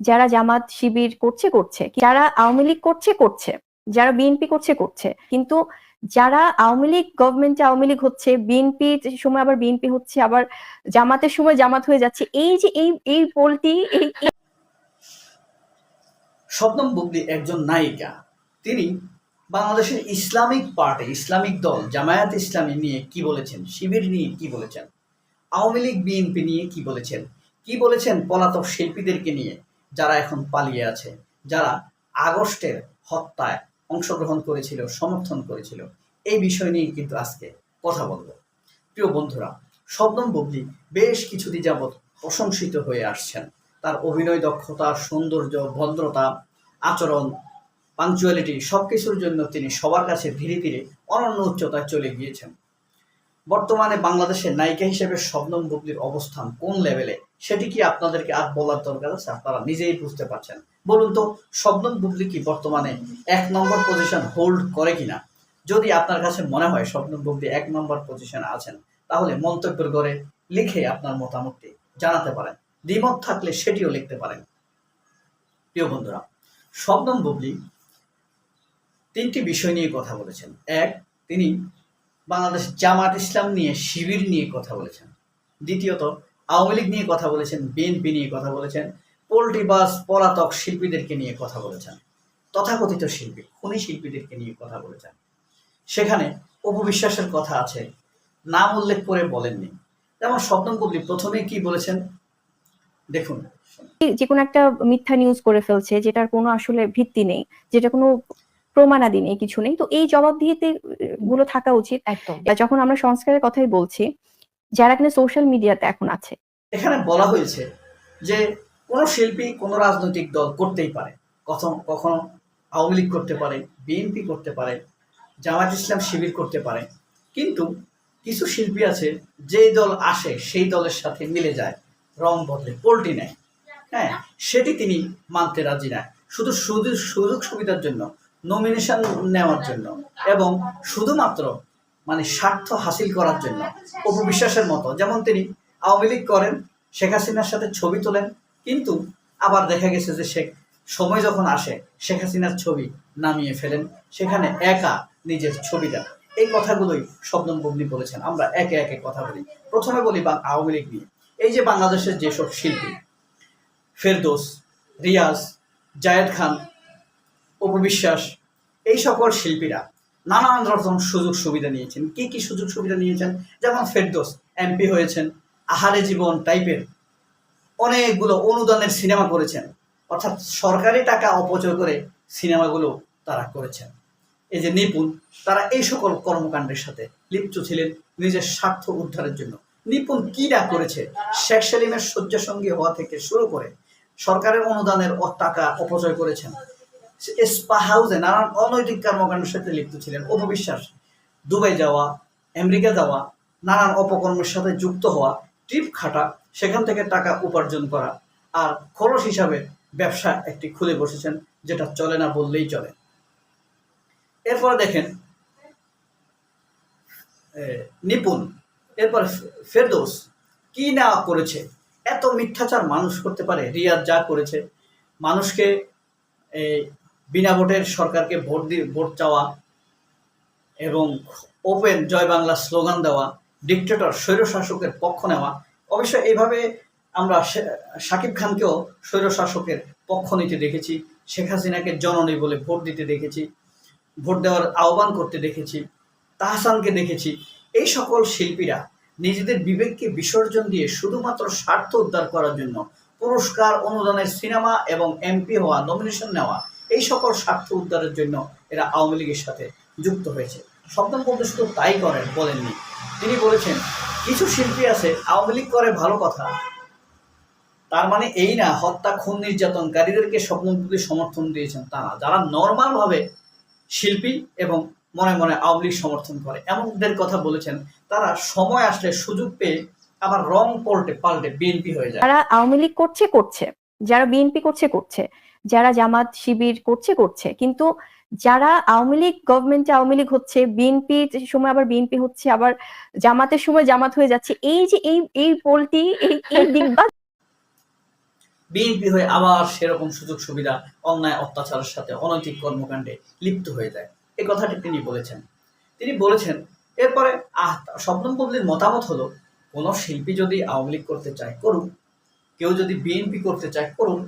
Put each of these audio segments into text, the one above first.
যারা জামাত শিবির করছে করছে। যারা আওয়ামী লীগ করছে করছে। যারা বিএনপি করছে করছে। কিন্তু যারা আওয়ামী লীগ গভর্নমেন্টে আওয়ামী লীগ হচ্ছে, বিএনপি সময় আবার বিএনপি হচ্ছে, আবার জামাতের সময় জামাত হয়ে যাচ্ছে, এই যে এই এই পোলটি, এই শবনম বুবলি একজন নায়িকা। তিনি বাংলাদেশের ইসলামিক পার্টি, ইসলামিক দল, জামায়াত ইসলামী নিয়ে কি বলেছেন? শিবির নিয়ে কি বলেছেন? আওয়ামী লীগ, বিএনপি নিয়ে কি বলেছেন? কি বলেছেন পলাতক শিল্পীদেরকে নিয়ে? যারা এখন পালিয়ে আছে, যারা আগস্টের হত্যায় অংশগ্রহণ করেছিল, সমর্থন করেছিল, এই বিষয় নিয়ে কিন্তু আজকে কথা বলব। প্রিয় বন্ধুরা, শবনম বুবলি বেশ কিছুদিন যাবৎ প্রশংসিত হয়ে আসছেন। তার অভিনয় দক্ষতা, সৌন্দর্য, ভদ্রতা, আচরণ পাঞ্চুয়ালিটি সব কিছুর জন্য তিনি সবার কাছে ধীরে ধীরে অনন্য উচ্চতায় চলে গিয়েছেন। বর্তমানে বাংলাদেশের নায়িকা হিসেবে শবনম বুবলির অবস্থান কোন লেভেলে সেটি কি আপনাদেরকে আর বলার দরকার আছে? আপনারা নিজেই বুঝতে পারছেন। বলুন তো, শবনম বুবলি কি বর্তমানে এক নম্বর পজিশন হোল্ড করে কিনা? যদি আপনার কাছে মনে হয় শবনম বুবলি এক নম্বর পজিশনে আছেন, তাহলে মন্তব্যের ঘরে লিখে আপনার মতামতটি জানাতে পারেন। দ্বিমত থাকলে সেটিও লিখতে পারেন। প্রিয় বন্ধুরা, শবনম বুবলি তিনটি বিষয় নিয়ে কথা বলেছেন। এক, তিনি বাংলাদেশ জামাত ইসলাম নিয়ে শিবির নিয়ে কথা বলেছেন। দ্বিতীয়ত আওয়ামী লীগ নিয়ে কথা বলেছেন বিএনপি নিয়ে কথা বলেছেন পোল্ট্রি বাস পলাতক শিল্পীদেরকে নিয়ে কথা বলেছেন তথাকথিত শিল্পী খুনি শিল্পীদেরকে নিয়ে কথা বলেছেন। সেখানে অপবিশ্বাসের কথা আছে নাম উল্লেখ করে বলেননি। যেমন স্বপ্ন বুবলি প্রথমে কি বলেছেন? দেখুন। যে কোনো একটা মিথ্যা নিউজ করে ফেলছে যেটার কোনো আসলে ভিত্তি নেই যেটা কোনো প্রমাণাদি নেই কিছু নেই। তো এই জবাবদিহিতে গুলো থাকা উচিত। একদম। যখন আমরা সংস্কারের কথাই বলছি যারা কিনা সোশ্যাল মিডিয়াতে এখন আছে। এখানে বলা হয়েছে যে কোনো শিল্পী কোনো রাজনৈতিক দল করতেই পারে। কখন, কখনো আওয়ামী লীগ করতে পারে বিএনপি করতে পারে জামাত ইসলাম শিবির করতে পারে। কিন্তু কিছু শিল্পী আছে, যেই দল আসে, সেই দলের সাথে মিলে যায়, রং বদলে পোল্টি নেয়। হ্যাঁ সেটি তিনি মানতে রাজি না। শুধু শুধু সুযোগ সুবিধার জন্য নমিনেশন নেওয়ার জন্য। এবং শুধুমাত্র মানে স্বার্থ হাসিল করার জন্য। অপবিশ্বাসের মতো, যেমন তিনি আওয়ামী লীগ করেন, শেখ হাসিনার সাথে ছবি তোলেন, কিন্তু আবার দেখা গেছে যে শেখ, সময় যখন আসে, শেখ হাসিনার ছবি নামিয়ে ফেলেন, সেখানে একা নিজের ছবিটা এই কথাগুলোই শবনম বুবলি বলেছেন, আমরা একে একে কথা বলি। প্রথমে বলি বা আওয়ামী লীগ নিয়ে। এই যে বাংলাদেশের যেসব শিল্পী, ফেরদোস, রিয়াজ, জায়েদ খান অপবিশ্বাস এই সকল শিল্পীরা নানান রকম সুযোগ সুবিধা নিয়েছেন। কি কি সুযোগ সুবিধা নিয়েছেন? যেমন ফেরদোস, এমপি হয়েছেন, আহারে জীবন টাইপের অনেকগুলো অনুদানের সিনেমা করেছেন। অর্থাৎ সরকারি টাকা অপচয় করে সিনেমাগুলো তারা করেছেন। এই যে নিপুণ, তারা এই সকল কর্মকাণ্ডের সাথে লিপ্ত ছিলেন নিজের স্বার্থ উদ্ধারের জন্য। নিপুণ কি না করেছে? শেখ সেলিমের শয্যাসঙ্গী হওয়া থেকে শুরু করে সরকারের অনুদানের টাকা অপচয় করেছেন। স্পা হাউসে নানান অনৈতিক কর্মকাণ্ডের সাথে লিপ্ত ছিলেন। অপবিশ্বাস, দুবাই যাওয়া, আমেরিকা যাওয়া, নানান অপকর্মের সাথে যুক্ত হওয়া ট্রিপ খাটা, সেখান থেকে টাকা উপার্জন করা আর খরচ হিসাবে ব্যবসা একটি খুলে বসেছেন, যেটা চলে না বললেই চলে। এরপরে দেখেন নিপুণ, এরপর ফেরদৌস, কি না করেছে? এত মিথ্যাচার মানুষ করতে পারে? রিয়াদ যা করেছে, মানুষকে বিনা ভোটের সরকারকে ভোট দিয়ে ভোট চাওয়া এবং ওপেন জয় বাংলা স্লোগান দেওয়া ডিকটেটর স্বৈরশাসকের পক্ষ নেওয়া, অবশ্য এইভাবে আমরা শাকিব খানকেও স্বৈরশাসকের পক্ষ নিতে দেখেছি, শেখ হাসিনাকে জননী বলে ভোট দিতে দেখেছি, ভোট দেওয়ার আহ্বান করতে দেখেছি, তাহসানকে দেখেছি। এই সকল শিল্পীরা নিজেদের বিবেককে বিসর্জন দিয়ে শুধুমাত্র স্বার্থ উদ্ধার করার জন্য পুরস্কার, অনুদানের সিনেমা এবং এমপি হওয়া নমিনেশন নেওয়া এই সকল স্বার্থ উদ্ধারের জন্য এরা আওয়ামী লীগের সাথে যুক্ত হয়েছে। শব্দম বলতে শুধু তাই করেন, বলেননি। তিনি বলেছেন, কিছু শিল্পী আছে, আওয়ামী লীগ করে ভালো কথা। তার মানে এই না, হত্যা, খুন, নির্যাতনকারীদেরকে স্বপ্নপুরী সমর্থন দিয়েছেন তা না। যারা নর্মালভাবে শিল্পী এবং মনে মনে আওয়ামী লীগ সমর্থন করে, এমনদের কথা বলেছেন, তারা সময় আসলে সুযোগ পেয়ে আবার রং পাল্টে পাল্টে বিএনপি হয়ে যায়। যারা আওয়ামী লীগ করছে করছে। যারা বিএনপি করছে করছে। যারা জামাত শিবির করছে করছে। কিন্তু যারা আওয়ামী লীগ গভর্নমেন্টে আওয়ামী লীগ হচ্ছে বিএনপি সময় আবার বিএনপি হচ্ছে, আবার জামাতের সময় জামাত হয়ে যাচ্ছে, এই যে এই এই পোলটি, এই এই ডিগবাজ বিএনপি হয়ে আবার সেরকম সুযোগ সুবিধা, অন্যায়, অত্যাচারের সাথে অনৈতিক কর্মকাণ্ডে লিপ্ত হয়ে যায়। এই কথাটি তিনি বলেছেন। তিনি বলেছেন, এরপরে, আহ শবনম বুবলির মতামত হলো, কোনো শিল্পী যদি আওয়ামী লীগ করতে চায় করুন কেউ যদি বিএনপি করতে চায় করুন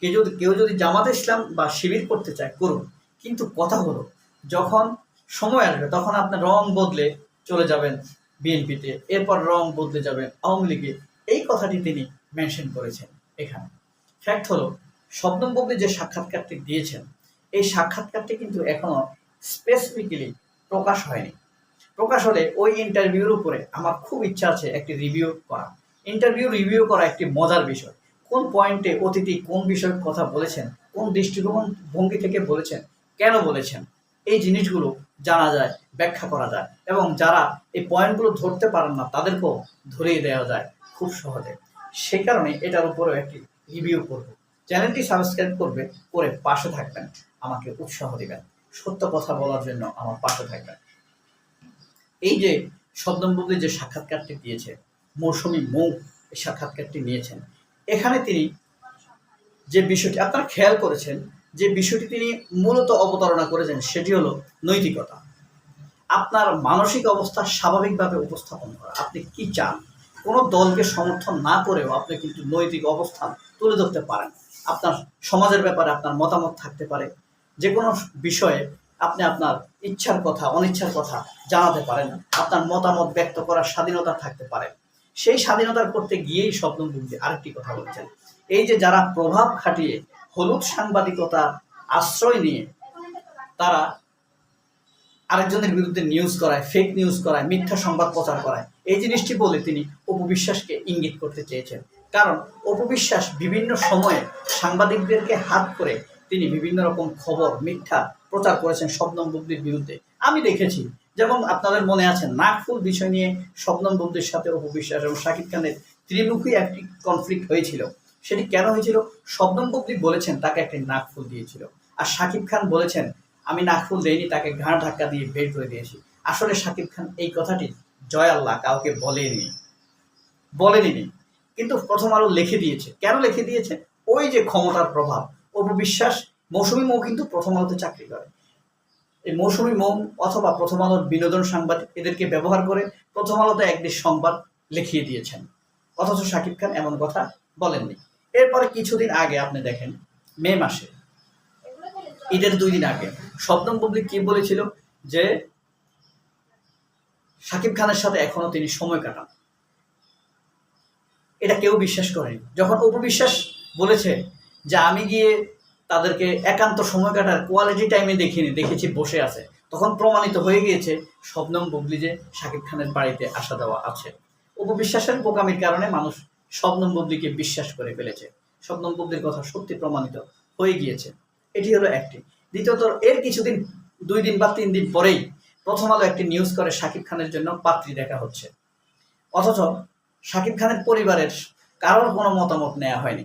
কেউ যদি কেউ যদি জামাতে ইসলাম বা শিবির করতে চায়, করুন। কিন্তু কথা হলো, যখন সময় আসবে, তখন আপনার রং বদলে চলে যাবেন বিএনপিতে, এরপর রং বদলে যাবেন আওয়ামী লীগে। এই কথাটি তিনি মেনশন করেছেন এখানে। ফ্যাক্ট হলো, শবনম বুবলি যে সাক্ষাৎকারটি দিয়েছেন, এই সাক্ষাৎকারটি কিন্তু এখনও স্পেসিফিক্যালি প্রকাশ হয়নি। প্রকাশ হলে ওই ইন্টারভিউর উপরে আমার খুব ইচ্ছা আছে একটি রিভিউ করা। ইন্টারভিউ রিভিউ করা একটি মজার বিষয়। কোন পয়েন্টে অতিথি কোন বিষয়ে কথা বলেছেন, কোন দৃষ্টিভঙ্গি ভঙ্গি থেকে বলেছেন, কেন বলেছেন, এই জিনিসগুলো জানা যায়, ব্যাখ্যা করা যায় এবং যারা এই পয়েন্টগুলো ধরতে পারেন না, তাদেরকেও ধরিয়ে দেওয়া যায় খুব সহজে। সে কারণে এটার উপরেও একটি রিভিউ করব। চ্যানেলটি সাবস্ক্রাইব করবে, করে পাশে থাকবেন, আমাকে উৎসাহ দিবেন। সত্য কথা বলার জন্য আমার পাশে থাকবেন। এই যে শব্দম্বুকে যে সাক্ষাৎকারটি দিয়েছে, মৌসুমী মৌ এই সাক্ষাৎকারটি নিয়েছেন এখানে তিনি যে বিষয়টি আপনারা খেয়াল করেছেন, যে বিষয়টি তিনি মূলত অবতারণা করেছেন, সেটি হলো নৈতিকতা। আপনার মানসিক অবস্থা স্বাভাবিকভাবে উপস্থাপন করা। আপনি কি চান? কোনো দলকে সমর্থন না করেও আপনি কিন্তু নৈতিক অবস্থান তুলে ধরতে পারেন। আপনার সমাজের ব্যাপারে আপনার মতামত থাকতে পারে। যে কোনো বিষয়ে আপনি আপনার ইচ্ছার কথা, অনিচ্ছার কথা জানাতে পারেন। আপনার মতামত ব্যক্ত করার স্বাধীনতা থাকতে পারে। সেই স্বাধীনতার করতে গিয়েই স্বপ্ন বুঝতে আরেকটি কথা বলছেন। এই যে যারা প্রভাব খাটিয়ে হলুদ সাংবাদিকতা আশ্রয় নিয়ে তারা আরেকজনের বিরুদ্ধে নিউজ করায় ফেক নিউজ করায়, মিথ্যা সংবাদ প্রচার করায়, এই জিনিসটি বলে তিনি অপবিশ্বাসকে ইঙ্গিত করতে চেয়েছেন। কারণ অপবিশ্বাস বিভিন্ন সময়ে সাংবাদিকদেরকে হাত করে তিনি বিভিন্ন রকম খবর, মিথ্যা প্রচার করেছেন শবনম বুদ্ধির বিরুদ্ধে। আমি দেখেছি যেমন আপনাদের মনে আছে নাগফুল বিষয় নিয়ে শবনম বুদ্ধির সাথে অপবিশ্বাস এবং শাকিব খানের ত্রিমুখী একটি কনফ্লিক্ট হয়েছিল। সেটি কেন হয়েছিল? শবনম বুদ্ধিক বলেছেন, তাকে একটি নাগফুল দিয়েছিল। আর শাকিব খান বলেছেন, আমি নাগফুল দেইনি, তাকে ঘাড় ধাক্কা দিয়ে বের করে দিয়েছি। আসলে শাকিব খান এই কথাটি জয় আল্লাহ কাউকে বলেনি। বলেনি কিন্তু প্রথম আলো লিখে দিয়েছে। কেন লিখে দিয়েছে? ওই যে ক্ষমতার প্রভাব। অপবিশ্বাস মৌসুমী মৌ কিন্তু প্রথম আলোতে চাকরি করে। এই মৌসুমী মৌ অথবা প্রথম আলোর বিনোদন সাংবাদিক এদেরকে ব্যবহার করে প্রথম আলোতে একদিন সংবাদ লিখিয়ে দিয়েছেন। অথচ শাকিব খান এমন কথা বলেননি। এরপরে কিছুদিন আগে আপনি দেখেন, মে মাসে, ঈদের দুই দিন আগে স্বপ্নম পাবলিক কি বলেছিল যে, শাকিব খানের সাথে এখনও তিনি সময় কাটান। এটা কেউ বিশ্বাস করেনি। যখন অপবিশ্বাস বলেছে যে, আমি গিয়ে তাদেরকে একান্ত সময় কাটার কোয়ালিটি টাইমে দেখিনি, দেখেছি বসে আছে। তখন প্রমাণিত হয়ে গিয়েছে, শবনম বুবলি যে শাকিব খানের বাড়িতে আসা দেওয়া আছে। উপবিশ্বাসের বোকামির কারণে মানুষ শবনম বুবলিকে বিশ্বাস করে ফেলেছে। শবনম বুবলির কথা সত্যি প্রমাণিত হয়ে গিয়েছে। এটি হলো একটি। দ্বিতীয়ত, এর কিছুদিন, দুই দিন বা তিন দিন পরেই প্রথম আলো একটি নিউজ করে শাকিব খানের জন্য পাত্রী দেখা হচ্ছে। অথচ শাকিব খানের পরিবারের কারোর কোনো মতামত নেওয়া হয়নি।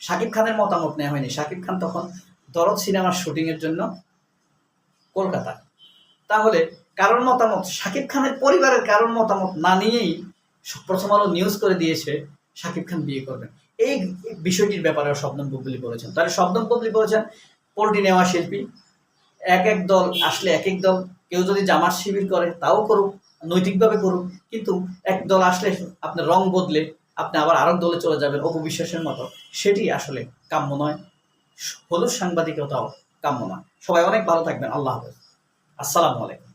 শাকিব খানের মতামত নেওয়া হয়নি। শাকিব খান তখন দরদ সিনেমার শুটিংয়ের জন্য কলকাতা। তাহলে কারোর মতামত, শাকিব খানের পরিবারের কারোর মতামত না নিয়েই প্রথম আলো নিউজ করে দিয়েছে শাকিব খান বিয়ে করবেন। এই বিষয়টির ব্যাপারে স্বপ্নম বুবলি বলেছেন। তাহলে স্বপ্নম বুবলি বলেছেন, পোল্ট্রি নেওয়া শিল্পী, এক এক দল আসলে এক এক দল, কেউ যদি জামার শিবির করে তাও করুক, নৈতিকভাবে করুক, কিন্তু এক দল আসলে আপনার রং বদলে আপনি আবার আরেক দলে চলে যাবেন অপবিশ্বাসের মতো। সেটি আসলে কাম্য নয়। হলুদ সাংবাদিকতাও কাম্য নয়। সবাই অনেক ভালো থাকবেন। আল্লাহ হাফেজ। আসসালামু আলাইকুম।